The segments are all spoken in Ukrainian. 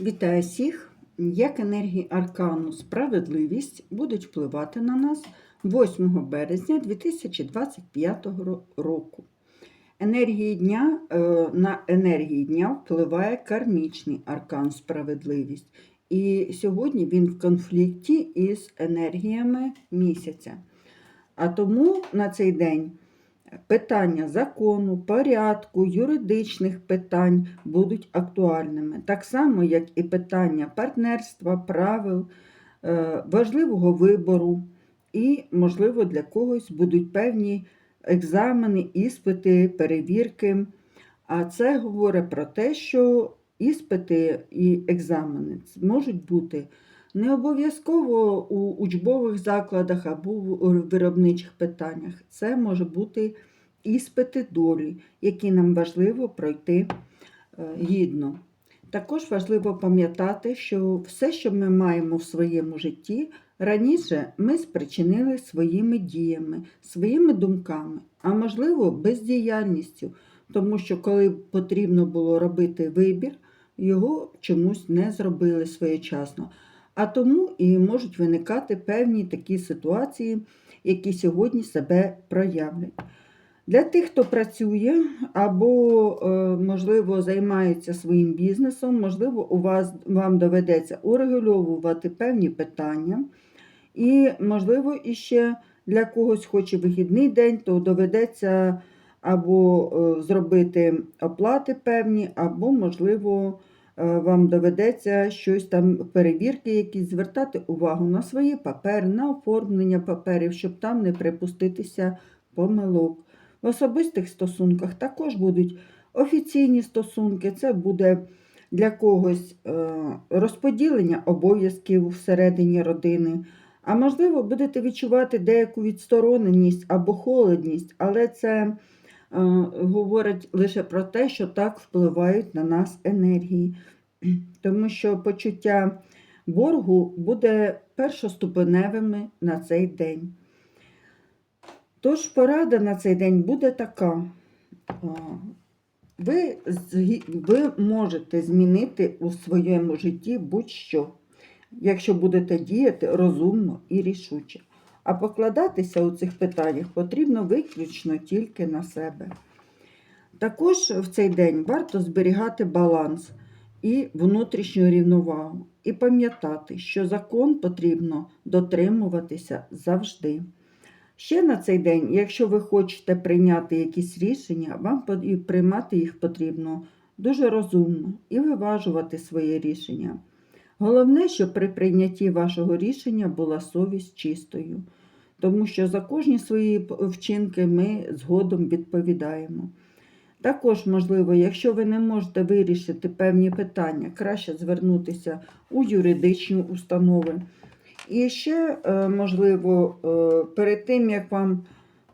Вітаю всіх! Як енергії аркану справедливість будуть впливати на нас 8 березня 2025 року. Енергії дня, е, на енергії дня впливає кармічний аркан справедливість. І сьогодні він в конфлікті із енергіями місяця. А тому на цей день питання закону, порядку, юридичних питань будуть актуальними. Так само, як і питання партнерства, правил, е, важливого вибору, і, можливо, для когось будуть певні екзамени, іспити, перевірки. А це говорить про те, що іспити і екзамени можуть бути не обов'язково у учбових закладах або в виробничих питаннях. Це може бути іспити долі, які нам важливо пройти е, гідно. Також важливо пам'ятати, що все, що ми маємо в своєму житті, раніше ми спричинили своїми діями, своїми думками, а можливо, бездіяльністю, тому що коли потрібно було робити вибір, його чомусь не зробили своєчасно. А тому і можуть виникати певні такі ситуації, які сьогодні себе проявлять. Для тих, хто працює або, е, можливо, займається своїм бізнесом, можливо, у вас вам доведеться урегульовувати певні питання. І, можливо, іще для когось хоче вихідний день, то доведеться або е, зробити оплати певні, або, можливо, вам доведеться щось там, перевірки якісь, звертати увагу на свої папери, на оформлення паперів, щоб там не припуститися помилок. В особистих стосунках також будуть офіційні стосунки, це буде для когось е, розподілення обов'язків всередині родини. А можливо, будете відчувати деяку відстороненість або холодність, але це е, говорить лише про те, що так впливають на нас енергії. Тому що почуття боргу буде першоступеневими на цей день. Тож порада на цей день буде така. Ви, ви можете змінити у своєму житті будь-що, якщо будете діяти розумно і рішуче. А покладатися у цих питаннях потрібно виключно тільки на себе. Також в цей день варто зберігати баланс і внутрішню рівновагу, і пам'ятати, що закон потрібно дотримуватися завжди. Ще на цей день, якщо ви хочете прийняти якісь рішення, вам приймати їх потрібно дуже розумно і виважувати своє рішення. Головне, щоб при прийнятті вашого рішення була совість чистою, тому що за кожні свої вчинки ми згодом відповідаємо. Також, можливо, якщо ви не можете вирішити певні питання, краще звернутися у юридичні установи. І ще, е, можливо, е, перед тим, як вам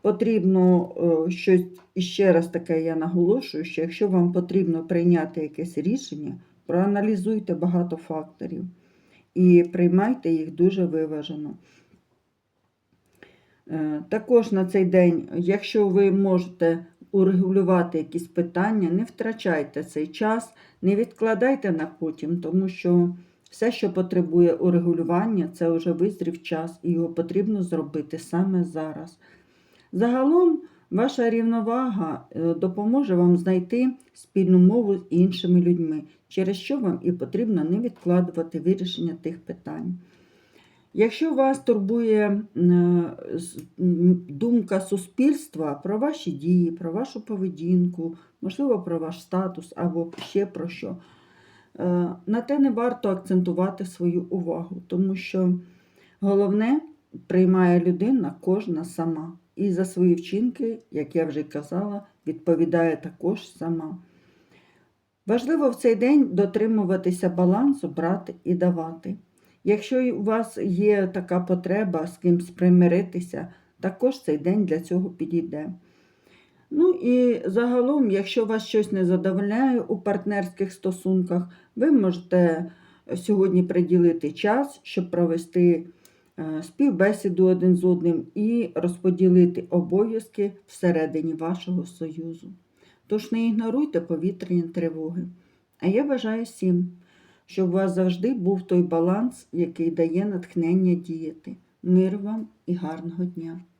потрібно е, щось, і ще раз таке я наголошую, що якщо вам потрібно прийняти якесь рішення, проаналізуйте багато факторів і приймайте їх дуже виважено. Е, Також на цей день, якщо ви можете урегулювати якісь питання, не втрачайте цей час, не відкладайте на потім, тому що все, що потребує урегулювання, це вже визрів час, і його потрібно зробити саме зараз. Загалом, ваша рівновага е, допоможе вам знайти спільну мову з іншими людьми, через що вам і потрібно не відкладувати вирішення тих питань. Якщо вас турбує е, думка суспільства про ваші дії, про вашу поведінку, можливо, про ваш статус або ще про що, е, на те не варто акцентувати свою увагу, тому що головне приймає людина кожна сама. І за свої вчинки, як я вже казала, відповідає також сама. Важливо в цей день дотримуватися балансу, брати і давати. Якщо у вас є така потреба з кимсь примиритися, також цей день для цього підійде. Ну і загалом, якщо вас щось не задовольняє у партнерських стосунках, ви можете сьогодні приділити час, щоб провести е, співбесіду один з одним і розподілити обов'язки всередині вашого союзу. Тож не ігноруйте повітряні тривоги. А я бажаю всім щоб у вас завжди був той баланс, який дає натхнення діяти. Мир вам і гарного дня!